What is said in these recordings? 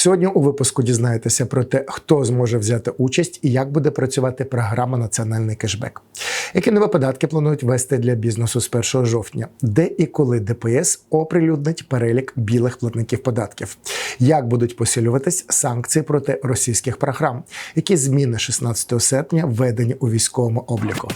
Сьогодні у випуску дізнаєтеся про те, хто зможе взяти участь і як буде працювати програма Національний кешбек, які нові податки планують ввести для бізнесу з 1 жовтня, де і коли ДПС оприлюднить перелік білих платників податків, як будуть посилюватись санкції проти російських програм, які зміни 16 серпня введені у військовому обліку.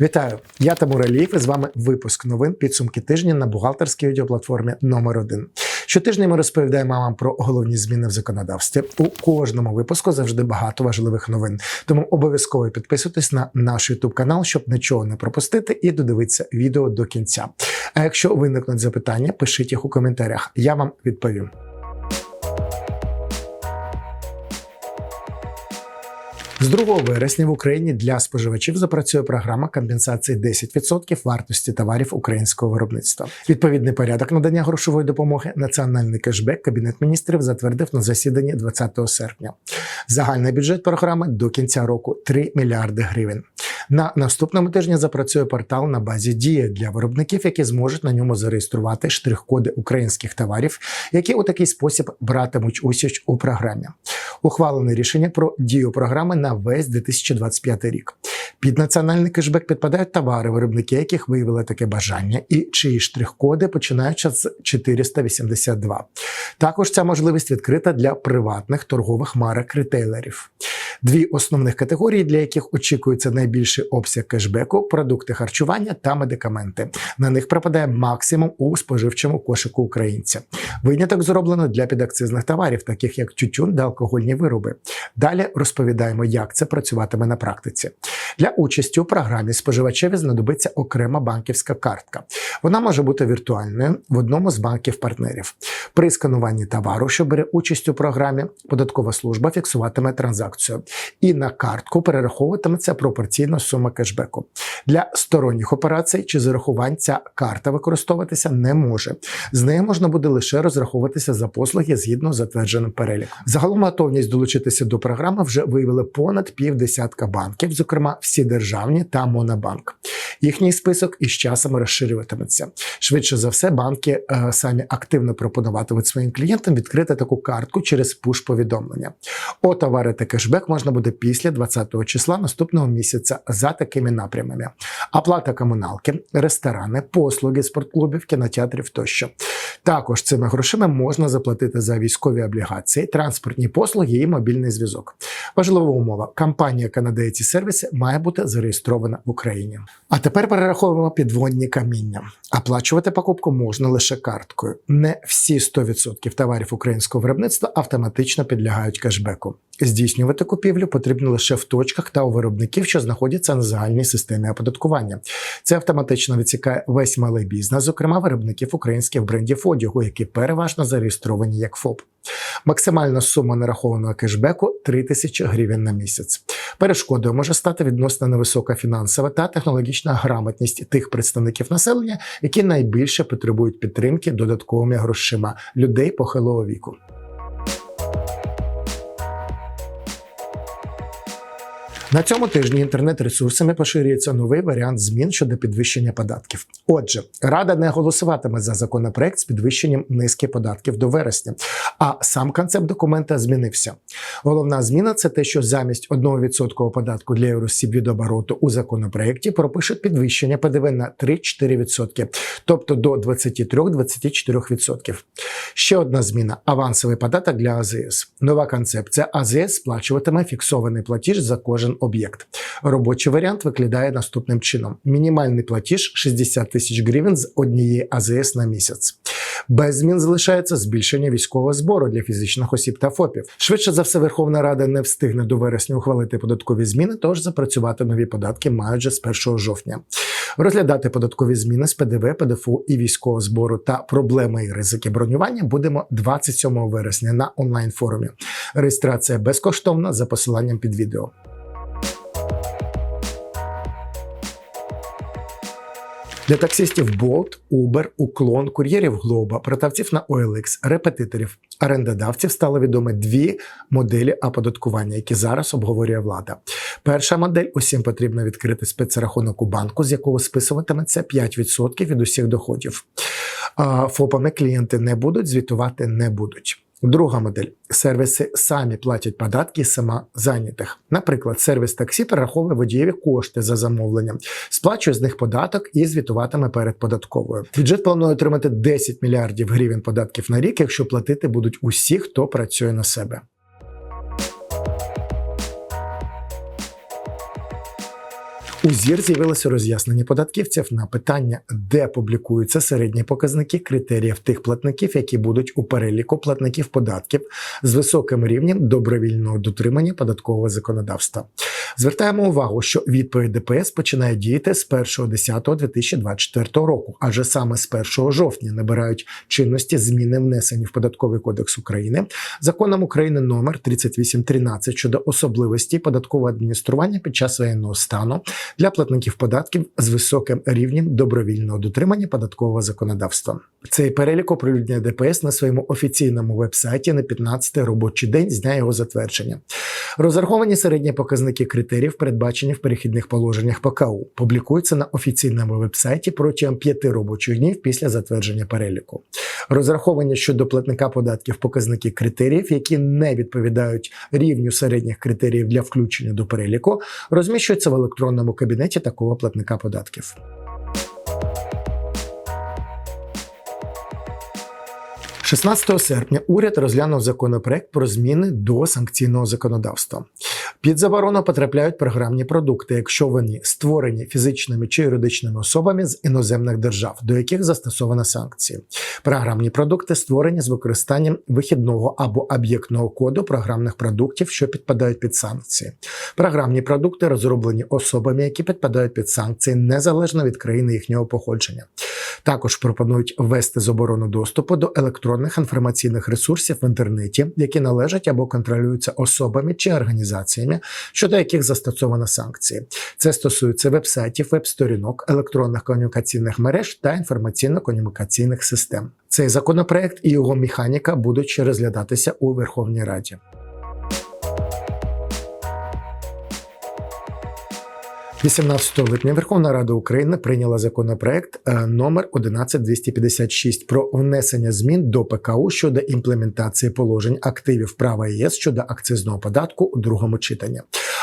Вітаю, я Тамур Алієв і з вами випуск новин підсумки тижня на бухгалтерській відеоплатформі номер 1 Щотижня ми розповідаємо вам про головні зміни в законодавстві. У кожному випуску завжди багато важливих новин. Тому обов'язково підписуйтесь на наш YouTube канал, щоб нічого не пропустити, і додивитися відео до кінця. А якщо виникнуть запитання, пишіть їх у коментарях. Я вам відповім. З 2 вересня в Україні для споживачів запрацює програма компенсації 10% вартості товарів українського виробництва. Відповідний порядок надання грошової допомоги національний кешбек Кабінет міністрів затвердив на засіданні 20 серпня. Загальний бюджет програми до кінця року 3 мільярди гривень. На наступному тижні запрацює портал на базі Дія для виробників, які зможуть на ньому зареєструвати штрих-коди українських товарів, які у такий спосіб братимуть участь у програмі. Ухвалене рішення про дію програми на весь 2025 рік. Під національний кешбек підпадають товари, виробники яких виявили таке бажання, і чиї штрих-коди починаються з 482. Також ця можливість відкрита для приватних торгових марок ретейлерів. Дві основних категорії, для яких очікується найбільший обсяг кешбеку продукти харчування та медикаменти. На них припадає максимум у споживчому кошику українця. Виняток зроблено для підакцизних товарів, таких як тютюн та алкогольні вироби. Далі розповідаємо, як це працюватиме на практиці. Для участі у програмі споживачеві знадобиться окрема банківська картка. Вона може бути віртуальною в одному з банків-партнерів. При скануванні товару, що бере участь у програмі, податкова служба фіксуватиме транзакцію, і на картку перераховуватиметься пропорційна сума кешбеку. Для сторонніх операцій чи зарахувань ця карта використовуватися не може. З нею можна буде лише розраховуватися за послуги згідно з затвердженим переліком. Загалом готовність долучитися до програми вже виявили понад півдесятка банків, зокрема всі державні та Монобанк. Їхній список із часом розширюватиметься. Швидше за все, банки е, самі активно пропонуватимуть своїм клієнтам відкрити таку картку через пуш-повідомлення. О товари та кешбек можна буде після 20 числа наступного місяця за такими напрямами: оплата комуналки, ресторани, послуги спортклубів, кінотеатрів тощо. Також цими грошима можна заплатити за військові облігації, транспортні послуги і мобільний зв'язок. Важлива умова: компанія Канадейці сервіси має бути зареєстрована в Україні. А тепер перераховуємо підводні каміння. Оплачувати покупку можна лише карткою. Не всі 100% товарів українського виробництва автоматично підлягають кешбеку. Здійснювати купівлю потрібно лише в точках та у виробників, що знаходяться на загальній системі оподаткування. Це автоматично відсікає весь малий бізнес, зокрема виробників українських брендів одягу, які переважно зареєстровані як ФОП. Максимальна сума нарахованого кешбеку 3 тисячі гривень на місяць. Перешкодою може стати відносно невисока фінансова та технологічна грамотність тих представників населення, які найбільше потребують підтримки додатковими грошима людей похилого віку. На цьому тижні інтернет-ресурсами поширюється новий варіант змін щодо підвищення податків. Отже, рада не голосуватиме за законопроект з підвищенням низки податків до вересня, а сам концепт документа змінився. Головна зміна це те, що замість 1% податку для євросіб від обороту у законопроекті пропишуть підвищення ПДВ на 3-4%, тобто до 23-24%. Ще одна зміна авансовий податок для АЗС. Нова концепція АЗС сплачуватиме фіксований платіж за кожен об'єкт. Робочий варіант виглядає наступним чином: мінімальний платіж 60 тисяч гривень з однієї АЗС на місяць. Без змін залишається збільшення військового збору для фізичних осіб та ФОПів. Швидше за все, Верховна Рада не встигне до вересня ухвалити податкові зміни, тож запрацювати нові податки мають вже з 1 жовтня. Розглядати податкові зміни з ПДВ, ПДФУ і військового збору та проблеми і ризики бронювання будемо 27 вересня на онлайн форумі. Реєстрація безкоштовна за посиланням під відео. Для таксистів Bolt, Uber, Уклон, кур'єрів Globo, продавців на OLX, репетиторів, орендодавців стали відомі дві моделі оподаткування, які зараз обговорює влада. Перша модель усім потрібно відкрити спецрахунок у банку, з якого списуватиметься 5% від усіх доходів. ФОПами клієнти не будуть, звітувати не будуть. Друга модель сервіси самі платять податки сама зайнятих. Наприклад, сервіс таксі перераховує водієві кошти за замовленням, сплачує з них податок і звітуватиме перед податковою. Бюджет планує отримати 10 мільярдів гривень податків на рік, якщо платити будуть усі, хто працює на себе. У ЗІР з'явилося роз'яснення податківців на питання, де публікуються середні показники критеріїв тих платників, які будуть у переліку платників податків з високим рівнем добровільного дотримання податкового законодавства. Звертаємо увагу, що відповідь ДПС починає діяти з 1.10.2024 року, адже саме з 1 жовтня набирають чинності зміни внесені в податковий кодекс України законом України номер 3813 щодо особливості податкового адміністрування під час воєнного стану для платників податків з високим рівнем добровільного дотримання податкового законодавства. Цей перелік оприлюднює ДПС на своєму офіційному вебсайті на 15-й робочий день з дня його затвердження. Розраховані середні показники критеріїв, передбачені в перехідних положеннях ПКУ, публікуються на офіційному вебсайті протягом п'яти робочих днів після затвердження переліку. Розраховані щодо платника податків показники критеріїв, які не відповідають рівню середніх критеріїв для включення до переліку, розміщуються в електронному кабінеті такого платника податків. 16 серпня уряд розглянув законопроект про зміни до санкційного законодавства. Під заборону потрапляють програмні продукти, якщо вони створені фізичними чи юридичними особами з іноземних держав, до яких застосовано санкції. Програмні продукти створені з використанням вихідного або об'єктного коду програмних продуктів, що підпадають під санкції. Програмні продукти розроблені особами, які підпадають під санкції незалежно від країни їхнього походження. Також пропонують ввести заборону доступу до електронних інформаційних ресурсів в інтернеті, які належать або контролюються особами чи організаціями, щодо яких застосовано санкції. Це стосується вебсайтів, веб-сторінок, електронних комунікаційних мереж та інформаційно-комунікаційних систем. Цей законопроект і його механіка будуть ще розглядатися у Верховній Раді. 18 липня Верховна Рада України прийняла законопроект е, номер 11256 про внесення змін до ПКУ щодо імплементації положень активів права ЄС щодо акцизного податку у другому читанні.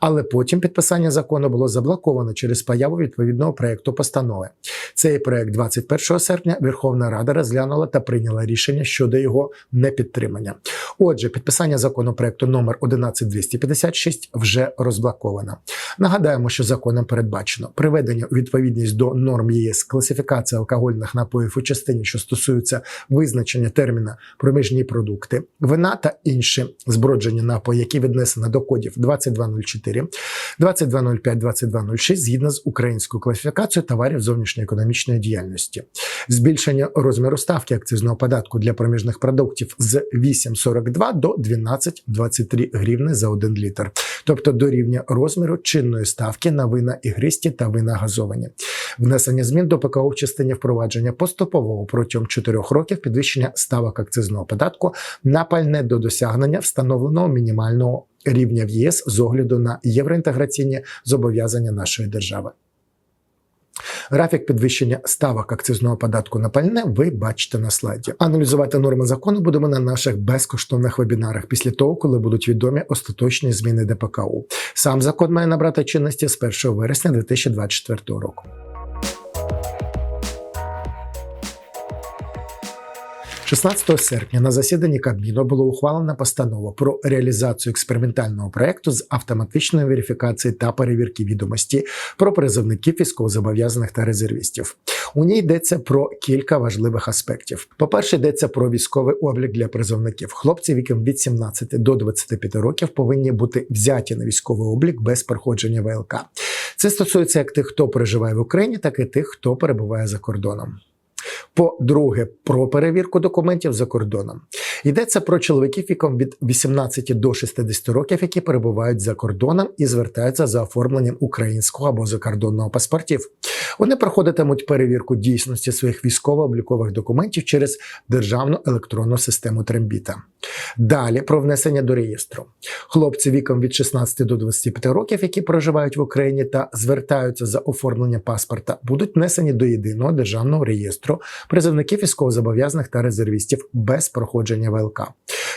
Але потім підписання закону було заблоковано через появу відповідного проекту постанови. Цей проект 21 серпня Верховна Рада розглянула та прийняла рішення щодо його непідтримання. Отже, підписання законопроекту номер 11256 вже розблоковано. Нагадаємо, що законом передбачено. Приведення у відповідність до норм ЄС класифікації алкогольних напоїв у частині, що стосується визначення терміна проміжні продукти, вина та інші зброджені напої, які віднесено до кодів 2204, 2205, 2206 згідно з українською класифікацією товарів зовнішньоекономічної діяльності, збільшення розміру ставки акцизного податку для проміжних продуктів з 8,42 до 12,23 гривни за 1 літр, тобто до рівня розміру чинної ставки на вина ігристі та вина газовані, внесення змін до ПКО в частині впровадження поступового протягом 4 років підвищення ставок акцизного податку на пальне до досягнення встановленого мінімального рівня в ЄС з огляду на євроінтеграційні зобов'язання нашої держави. Графік підвищення ставок акцизного податку на пальне ви бачите на слайді. Аналізувати норми закону будемо на наших безкоштовних вебінарах після того, коли будуть відомі остаточні зміни ДПКУ. Сам закон має набрати чинності з 1 вересня 2024 року. 16 серпня на засіданні Кабміну було ухвалена постанова про реалізацію експериментального проекту з автоматичної верифікації та перевірки відомості про призовників військовозобов'язаних та резервістів. У ній йдеться про кілька важливих аспектів. По-перше, йдеться про військовий облік для призовників. Хлопці віком від 17 до 25 років повинні бути взяті на військовий облік без проходження ВЛК. Це стосується як тих, хто проживає в Україні, так і тих, хто перебуває за кордоном. По-друге, про перевірку документів за кордоном. Йдеться про чоловіків віком від 18 до 60 років, які перебувають за кордоном і звертаються за оформленням українського або закордонного паспортів. Вони проходитимуть перевірку дійсності своїх військово-облікових документів через державну електронну систему Трембіта. Далі про внесення до реєстру. Хлопці віком від 16 до 25 років, які проживають в Україні та звертаються за оформлення паспорта, будуть внесені до єдиного державного реєстру призовників військовозобов'язаних та резервістів без проходження ВЛК.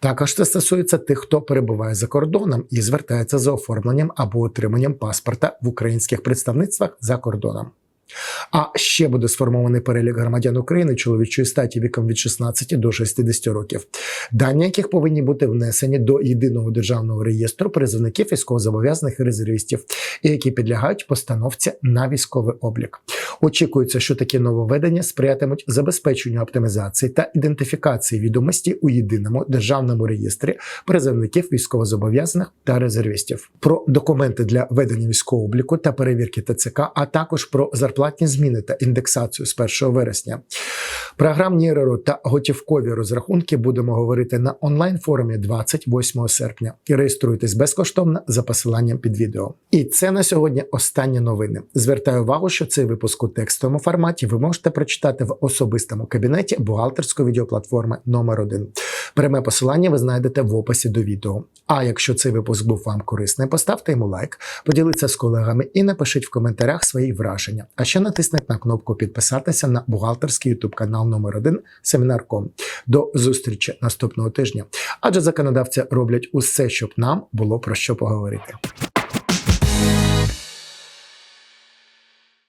Також це стосується тих, хто перебуває за кордоном і звертається за оформленням або отриманням паспорта в українських представництвах за кордоном. А ще буде сформований перелік громадян України чоловічої статі віком від 16 до 60 років, дані яких повинні бути внесені до єдиного державного реєстру призовників військовозобов'язаних і резервістів, які підлягають постановці на військовий облік. Очікується, що такі нововведення сприятимуть забезпеченню оптимізації та ідентифікації відомості у єдиному державному реєстрі призовників військовозобов'язаних та резервістів, про документи для ведення військового обліку та перевірки ТЦК, а також про зарплатні зміни та індексацію з 1 вересня. Програмні РРО та готівкові розрахунки будемо говорити на онлайн форумі 28 серпня. Реєструйтесь безкоштовно за посиланням під відео. І це на сьогодні останні новини. Звертаю увагу, що цей випуск у текстовому форматі ви можете прочитати в особистому кабінеті бухгалтерської відеоплатформи номер 1 Пряме посилання ви знайдете в описі до відео. А якщо цей випуск був вам корисним, поставте йому лайк, поділіться з колегами і напишіть в коментарях свої враження. А ще натисніть на кнопку підписатися на бухгалтерський ютуб канал номер 1 Семінар.ком. До зустрічі наступного тижня. Адже законодавці роблять усе, щоб нам було про що поговорити.